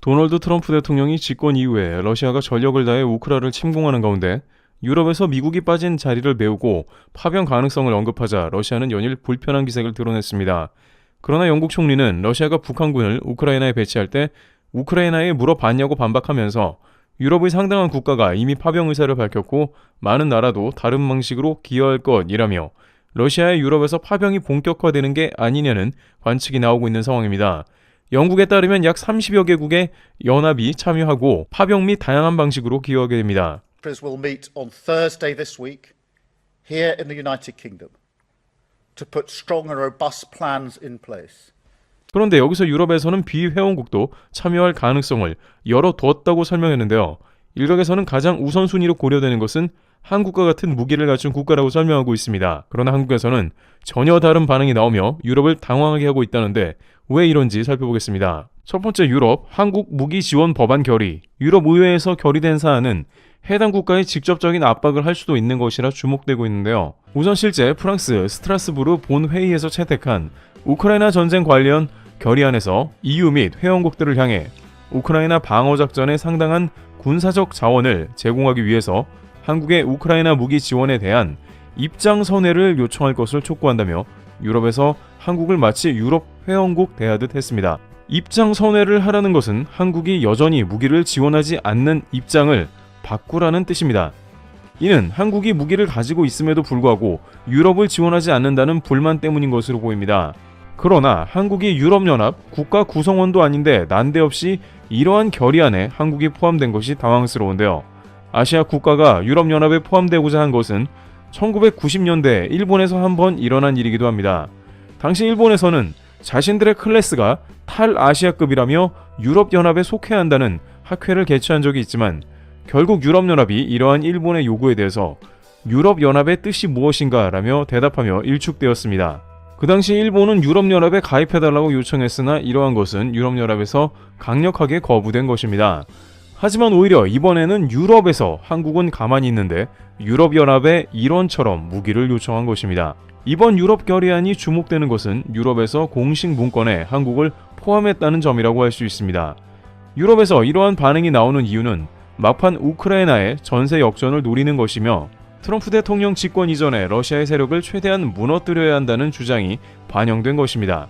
도널드 트럼프 대통령이 집권 이후에 러시아가 전력을 다해 우크라를 침공하는 가운데 유럽에서 미국이 빠진 자리를 메우고 파병 가능성을 언급하자 러시아는 연일 불편한 기색을 드러냈습니다. 그러나 영국 총리는 러시아가 북한군을 우크라이나에 배치할 때 우크라이나에 물어봤냐고 반박하면서 유럽의 상당한 국가가 이미 파병 의사를 밝혔고 많은 나라도 다른 방식으로 기여할 것이라며 러시아의 유럽에서 파병이 본격화되는 게 아니냐는 관측이 나오고 있는 상황입니다. 영국에 따르면 약 30여 개국의 연합이 참여하고 파병 및 다양한 방식으로 기여하게 됩니다. Ministers will meet on Thursday this week here in the United Kingdom to put strong and robust plans in place. 그런데 여기서 유럽에서는 비회원국도 참여할 가능성을 열어두었다고 설명했는데요. 일각에서는 가장 우선순위로 고려되는 것은 한국과 같은 무기를 갖춘 국가라고 설명하고 있습니다. 그러나 한국에서는 전혀 다른 반응이 나오며 유럽을 당황하게 하고 있다는데 왜 이런지 살펴보겠습니다. 첫 번째 유럽 한국 무기 지원 법안 결의. 유럽 의회에서 결의된 사안은 해당 국가에 직접적인 압박을 할 수도 있는 것이라 주목되고 있는데요. 우선 실제 프랑스 스트라스부르 본 회의에서 채택한 우크라이나 전쟁 관련 결의안에서 EU 및 회원국들을 향해 우크라이나 방어 작전에 상당한 군사적 자원을 제공하기 위해서 한국의 우크라이나 무기 지원에 대한 입장 선회를 요청할 것을 촉구한다며 유럽에서 한국을 마치 유럽 회원국 대하듯 했습니다. 입장 선회를 하라는 것은 한국이 여전히 무기를 지원하지 않는 입장을 바꾸라는 뜻입니다. 이는 한국이 무기를 가지고 있음에도 불구하고 유럽을 지원하지 않는다는 불만 때문인 것으로 보입니다. 그러나 한국이 유럽연합 국가 구성원도 아닌데 난데없이 이러한 결의안에 한국이 포함된 것이 당황스러운데요. 아시아 국가가 유럽연합에 포함되고자 한 것은 1990년대 일본에서 한 번 일어난 일이기도 합니다. 당시 일본에서는 자신들의 클래스가 탈아시아급이라며 유럽연합에 속해야 한다는 학회를 개최한 적이 있지만 결국 유럽연합이 이러한 일본의 요구에 대해서 유럽연합의 뜻이 무엇인가 라며 대답하며 일축되었습니다. 그 당시 일본은 유럽연합에 가입해달라고 요청했으나 이러한 것은 유럽연합에서 강력하게 거부된 것입니다. 하지만 오히려 이번에는 유럽에서 한국은 가만히 있는데 유럽연합에 일원처럼 무기를 요청한 것입니다. 이번 유럽 결의안이 주목되는 것은 유럽에서 공식 문건에 한국을 포함했다는 점이라고 할 수 있습니다. 유럽에서 이러한 반응이 나오는 이유는 막판 우크라이나의 전세 역전을 노리는 것이며 트럼프 대통령 집권 이전에 러시아의 세력을 최대한 무너뜨려야 한다는 주장이 반영된 것입니다.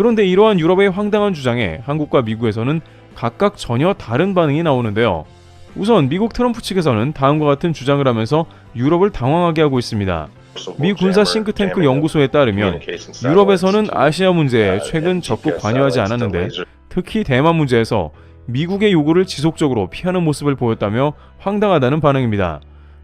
그런데 이러한 유럽의 황당한 주장에 한국과 미국에서는 각각 전혀 다른 반응이 나오는데요. 우선 미국 트럼프 측에서는 다음과 같은 주장을 하면서 유럽을 당황하게 하고 있습니다. 미 군사 싱크탱크 연구소에 따르면 유럽에서는 아시아 문제에 최근 적극 관여하지 않았는데 특히 대만 문제에서 미국의 요구를 지속적으로 피하는 모습을 보였다며 황당하다는 반응입니다.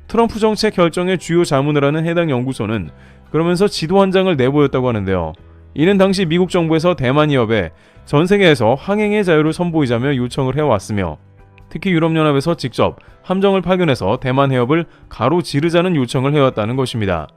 트럼프 정책 결정의 주요 자문을 하는 해당 연구소는 그러면서 지도 한 장을 내보였다고 하는데요. 이는 당시 미국 정부에서 대만 기업에 전 세계에서 항행의 자유를 선보이자며 요청을 해왔으며 특히 유럽연합에서 직접 함정을 파견해서 대만 해협을 가로지르자는 요청을 해왔다는 것입니다.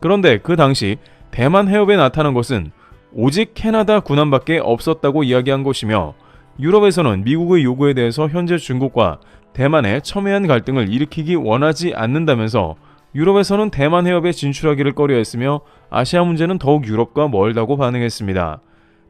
그런데 그 당시 대만 해협에 나타난 것은 오직 캐나다 군함밖에 없었다고 이야기한 것이며 유럽에서는 미국의 요구에 대해서 현재 중국과 대만의 첨예한 갈등을 일으키기 원하지 않는다면서 유럽에서는 대만 해협에 진출하기를 꺼려했으며 아시아 문제는 더욱 유럽과 멀다고 반응했습니다.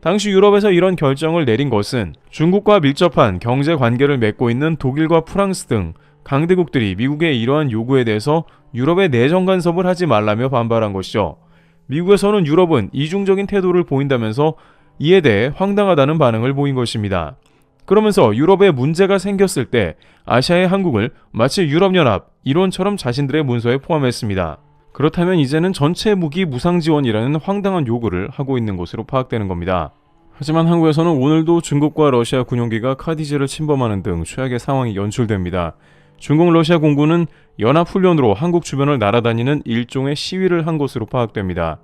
당시 유럽에서 이런 결정을 내린 것은 중국과 밀접한 경제 관계를 맺고 있는 독일과 프랑스 등 강대국들이 미국의 이러한 요구에 대해서 유럽에 내정 간섭을 하지 말라며 반발한 것이죠. 미국에서는 유럽은 이중적인 태도를 보인다면서 이에 대해 황당하다는 반응을 보인 것입니다. 그러면서 유럽에 문제가 생겼을 때 아시아의 한국을 마치 유럽연합 일원처럼 자신들의 문서에 포함했습니다. 그렇다면 이제는 전체 무기 무상 지원이라는 황당한 요구를 하고 있는 것으로 파악되는 겁니다. 하지만 한국에서는 오늘도 중국과 러시아 군용기가 카디즈를 침범하는 등 최악의 상황이 연출됩니다. 중국 러시아 공군은 연합훈련으로 한국 주변을 날아다니는 일종의 시위를 한 것으로 파악됩니다.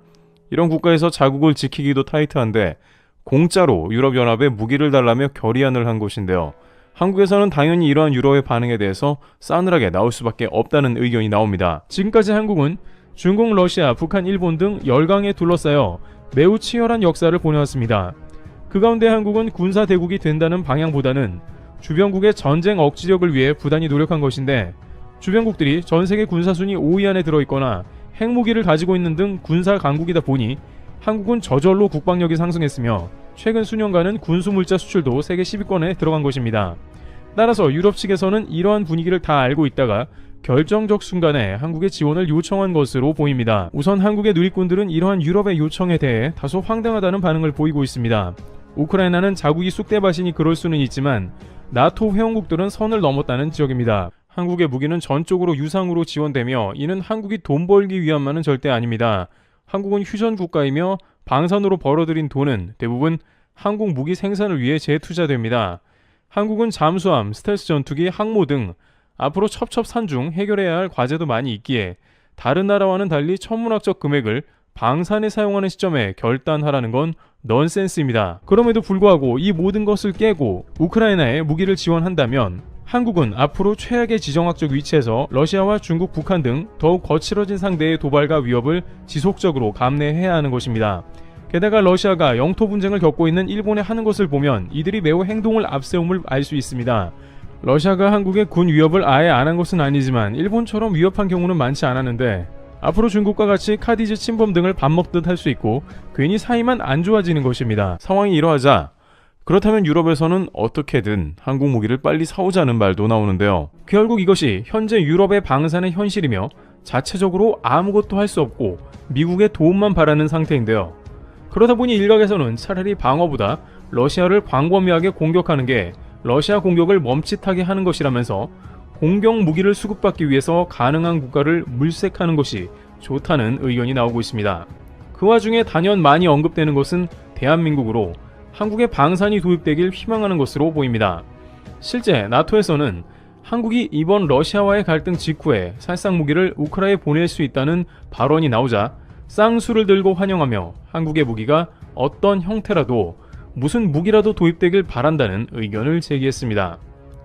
이런 국가에서 자국을 지키기도 타이트한데 공짜로 유럽연합에 무기를 달라며 결의안을 한 것인데요. 한국에서는 당연히 이러한 유럽의 반응에 대해서 싸늘하게 나올 수밖에 없다는 의견이 나옵니다. 지금까지 한국은 중국, 러시아, 북한, 일본 등 열강에 둘러싸여 매우 치열한 역사를 보내왔습니다. 그 가운데 한국은 군사 대국이 된다는 방향보다는 주변국의 전쟁 억지력을 위해 부단히 노력한 것인데 주변국들이 전 세계 군사 순위 5위 안에 들어 있거나 핵무기를 가지고 있는 등 군사 강국이다 보니 한국은 저절로 국방력이 상승했으며 최근 수년간은 군수물자 수출도 세계 10위권에 들어간 것입니다. 따라서 유럽 측에서는 이러한 분위기를 다 알고 있다가 결정적 순간에 한국의 지원을 요청한 것으로 보입니다. 우선 한국의 누리꾼들은 이러한 유럽의 요청에 대해 다소 황당하다는 반응을 보이고 있습니다. 우크라이나는 자국이 쑥대밭이니 그럴 수는 있지만 나토 회원국들은 선을 넘었다는 지적입니다. 한국의 무기는 전적으로 유상으로 지원되며 이는 한국이 돈 벌기 위함만은 절대 아닙니다. 한국은 휴전 국가이며 방산으로 벌어들인 돈은 대부분 한국 무기 생산을 위해 재투자됩니다. 한국은 잠수함, 스텔스 전투기, 항모 등 앞으로 첩첩산중 해결해야 할 과제도 많이 있기에 다른 나라와는 달리 천문학적 금액을 방산에 사용하는 시점에 결단하라는 건 넌센스입니다. 그럼에도 불구하고 이 모든 것을 깨고 우크라이나에 무기를 지원한다면 한국은 앞으로 최악의 지정학적 위치에서 러시아와 중국, 북한 등 더욱 거칠어진 상대의 도발과 위협을 지속적으로 감내해야 하는 것입니다. 게다가 러시아가 영토 분쟁을 겪고 있는 일본에 하는 것을 보면 이들이 매우 행동을 앞세움을 알 수 있습니다. 러시아가 한국의 군 위협을 아예 안 한 것은 아니지만 일본처럼 위협한 경우는 많지 않았는데 앞으로 중국과 같이 카디즈 침범 등을 밥 먹듯 할 수 있고 괜히 사이만 안 좋아지는 것입니다. 상황이 이러하자 그렇다면 유럽에서는 어떻게든 한국 무기를 빨리 사오자는 말도 나오는데요. 결국 이것이 현재 유럽의 방산의 현실이며 자체적으로 아무것도 할 수 없고 미국의 도움만 바라는 상태인데요. 그러다 보니 일각에서는 차라리 방어보다 러시아를 광범위하게 공격하는 게 러시아 공격을 멈칫하게 하는 것이라면서 공격 무기를 수급받기 위해서 가능한 국가를 물색하는 것이 좋다는 의견이 나오고 있습니다. 그 와중에 단연 많이 언급되는 것은 대한민국으로 한국의 방산이 도입되길 희망하는 것으로 보입니다. 실제 나토에서는 한국이 이번 러시아와의 갈등 직후에 살상 무기를 우크라이나에 보낼 수 있다는 발언이 나오자 쌍수를 들고 환영하며 한국의 무기가 어떤 형태라도 무슨 무기라도 도입되길 바란다는 의견을 제기했습니다.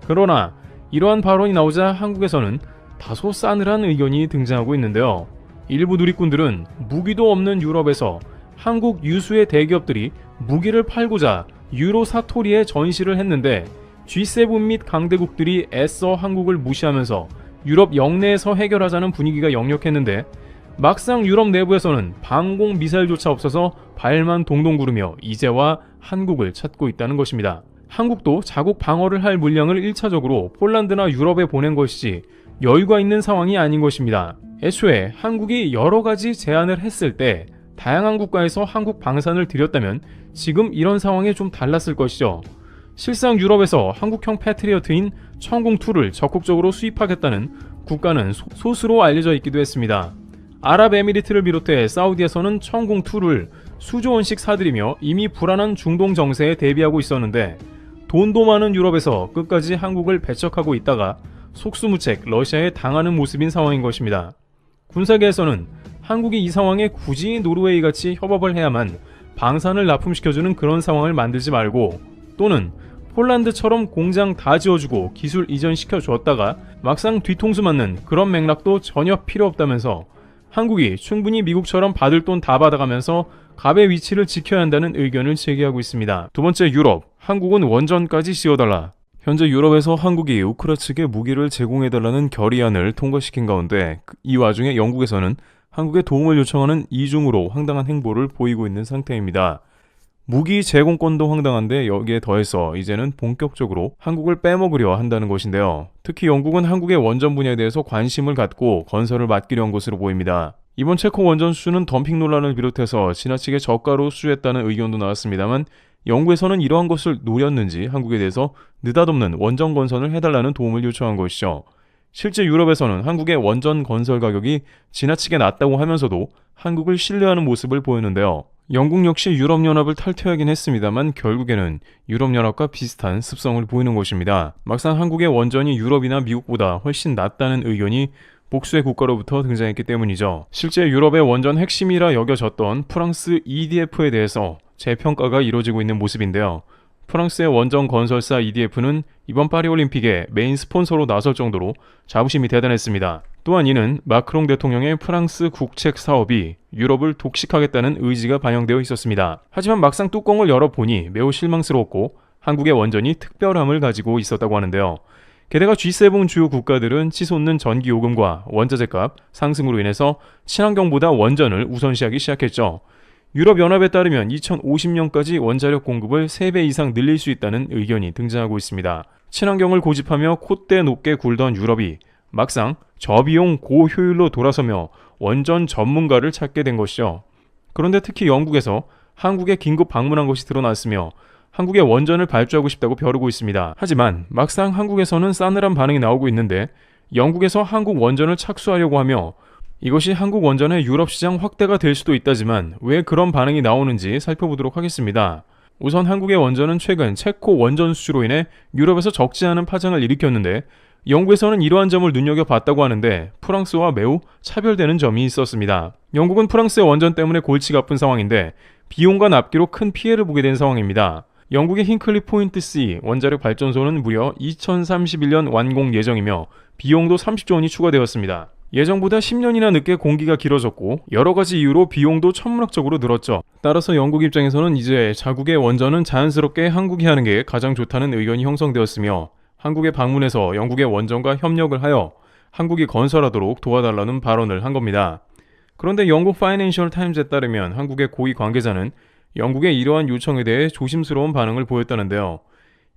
그러나 이러한 발언이 나오자 한국에서는 다소 싸늘한 의견이 등장하고 있는데요. 일부 누리꾼들은 무기도 없는 유럽에서 한국 유수의 대기업들이 무기를 팔고자 유로 사토리에 전시를 했는데 G7 및 강대국들이 애써 한국을 무시하면서 유럽 영내에서 해결하자는 분위기가 역력했는데 막상 유럽 내부에서는 방공 미사일조차 없어서 발만 동동 구르며 이제와 한국을 찾고 있다는 것입니다. 한국도 자국 방어를 할 물량을 1차적으로 폴란드나 유럽에 보낸 것이지 여유가 있는 상황이 아닌 것입니다. 애초에 한국이 여러 가지 제안을 했을 때 다양한 국가에서 한국 방산을 들였다면 지금 이런 상황에 좀 달랐을 것이죠. 실상 유럽에서 한국형 패트리어트인 천공2를 적극적으로 수입하겠다는 국가는 소- 소수로 알려져 있기도 했습니다. 아랍에미리트를 비롯해 사우디에서는 천공2를 수조 원씩 사들이며 이미 불안한 중동 정세에 대비하고 있었는데 돈도 많은 유럽에서 끝까지 한국을 배척하고 있다가 속수무책 러시아에 당하는 모습인 상황인 것입니다. 군사계에서는 한국이 이 상황에 굳이 노르웨이 같이 협업을 해야만 방산을 납품시켜주는 그런 상황을 만들지 말고 또는 폴란드처럼 공장 다 지어주고 기술 이전시켜 주었다가 막상 뒤통수 맞는 그런 맥락도 전혀 필요 없다면서 한국이 충분히 미국처럼 받을 돈 다 받아가면서 갑의 위치를 지켜야 한다는 의견을 제기하고 있습니다. 두 번째 유럽, 한국은 원전까지 지어달라. 현재 유럽에서 한국이 우크라 측에 무기를 제공해달라는 결의안을 통과시킨 가운데 그이 와중에 영국에서는 한국에 도움을 요청하는 이중으로 황당한 행보를 보이고 있는 상태입니다. 무기 제공권도 황당한데 여기에 더해서 이제는 본격적으로 한국을 빼먹으려 한다는 것인데요. 특히 영국은 한국의 원전 분야에 대해서 관심을 갖고 건설을 맡기려 한 것으로 보입니다. 이번 체코 원전 수주는 덤핑 논란을 비롯해서 지나치게 저가로 수주했다는 의견도 나왔습니다만 영국에서는 이러한 것을 노렸는지 한국에 대해서 느닷없는 원전 건설을 해달라는 도움을 요청한 것이죠. 실제 유럽에서는 한국의 원전 건설 가격이 지나치게 낮다고 하면서도 한국을 신뢰하는 모습을 보였는데요. 영국 역시 유럽연합을 탈퇴하긴 했습니다만 결국에는 유럽연합과 비슷한 습성을 보이는 것입니다. 막상 한국의 원전이 유럽이나 미국보다 훨씬 낫다는 의견이 복수의 국가로부터 등장했기 때문이죠. 실제 유럽의 원전 핵심이라 여겨졌던 프랑스 EDF에 대해서 재평가가 이루어지고 있는 모습인데요. 프랑스의 원전 건설사 EDF는 이번 파리올림픽에 메인 스폰서로 나설 정도로 자부심이 대단했습니다. 또한 이는 마크롱 대통령의 프랑스 국책 사업이 유럽을 독식하겠다는 의지가 반영되어 있었습니다. 하지만 막상 뚜껑을 열어보니 매우 실망스러웠고 한국의 원전이 특별함을 가지고 있었다고 하는데요. 게다가 G7 주요 국가들은 치솟는 전기 요금과 원자재 값 상승으로 인해서 친환경보다 원전을 우선시하기 시작했죠. 유럽연합에 따르면 2050년까지 원자력 공급을 3배 이상 늘릴 수 있다는 의견이 등장하고 있습니다. 친환경을 고집하며 콧대 높게 굴던 유럽이 막상 저비용 고효율로 돌아서며 원전 전문가를 찾게 된 것이죠. 그런데 특히 영국에서 한국에 긴급 방문한 것이 드러났으며 한국의 원전을 발주하고 싶다고 벼르고 있습니다. 하지만 막상 한국에서는 싸늘한 반응이 나오고 있는데 영국에서 한국 원전을 착수하려고 하며 이것이 한국 원전의 유럽 시장 확대가 될 수도 있다지만 왜 그런 반응이 나오는지 살펴보도록 하겠습니다. 우선 한국의 원전은 최근 체코 원전 수주로 인해 유럽에서 적지 않은 파장을 일으켰는데 영국에서는 이러한 점을 눈여겨봤다고 하는데 프랑스와 매우 차별되는 점이 있었습니다. 영국은 프랑스의 원전 때문에 골치가 아픈 상황인데 비용과 납기로 큰 피해를 보게 된 상황입니다. 영국의 힌클리 포인트 C 원자력 발전소는 무려 2031년 완공 예정이며 비용도 30조 원이 추가되었습니다. 예정보다 10년이나 늦게 공기가 길어졌고 여러 가지 이유로 비용도 천문학적으로 늘었죠. 따라서 영국 입장에서는 이제 자국의 원전은 자연스럽게 한국이 하는 게 가장 좋다는 의견이 형성되었으며 한국에 방문해서 영국의 원전과 협력을 하여 한국이 건설하도록 도와달라는 발언을 한 겁니다. 그런데 영국 파이낸셜 타임즈에 따르면 한국의 고위 관계자는 영국의 이러한 요청에 대해 조심스러운 반응을 보였다는데요.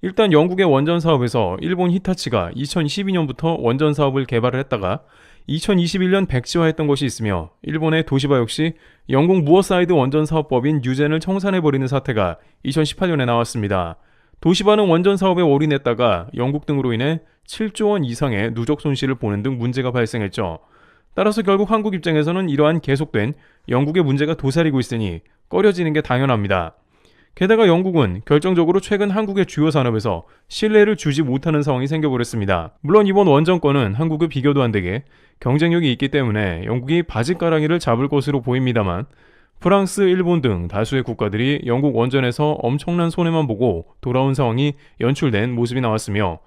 일단 영국의 원전 사업에서 일본 히타치가 2012년부터 원전 사업을 개발을 했다가 2021년 백지화했던 것이 있으며 일본의 도시바 역시 영국 무어사이드 원전 사업법인 뉴젠을 청산해버리는 사태가 2018년에 나왔습니다. 도시바는 원전 사업에 올인했다가 영국 등으로 인해 7조 원 이상의 누적 손실을 보는 등 문제가 발생했죠. 따라서 결국 한국 입장에서는 이러한 계속된 영국의 문제가 도사리고 있으니 꺼려지는 게 당연합니다. 게다가 영국은 결정적으로 최근 한국의 주요 산업에서 신뢰를 주지 못하는 상황이 생겨버렸습니다. 물론 이번 원정권은 한국의 비교도 안 되게 경쟁력이 있기 때문에 영국이 바지가랑이를 잡을 것으로 보입니다만 프랑스, 일본 등 다수의 국가들이 영국 원전에서 엄청난 손해만 보고 돌아온 상황이 연출된 모습이 나왔으며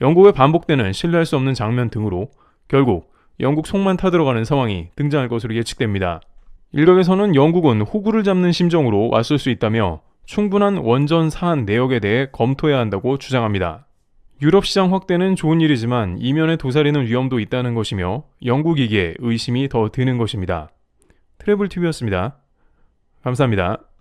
영국의 반복되는 신뢰할 수 없는 장면 등으로 결국 영국 속만 타들어가는 상황이 등장할 것으로 예측됩니다. 일각에서는 영국은 호구를 잡는 심정으로 왔을 수 있다며 충분한 원전 사안 내역에 대해 검토해야 한다고 주장합니다. 유럽 시장 확대는 좋은 일이지만 이면에 도사리는 위험도 있다는 것이며 영국이기에 의심이 더 드는 것입니다. 트래블TV였습니다. 감사합니다.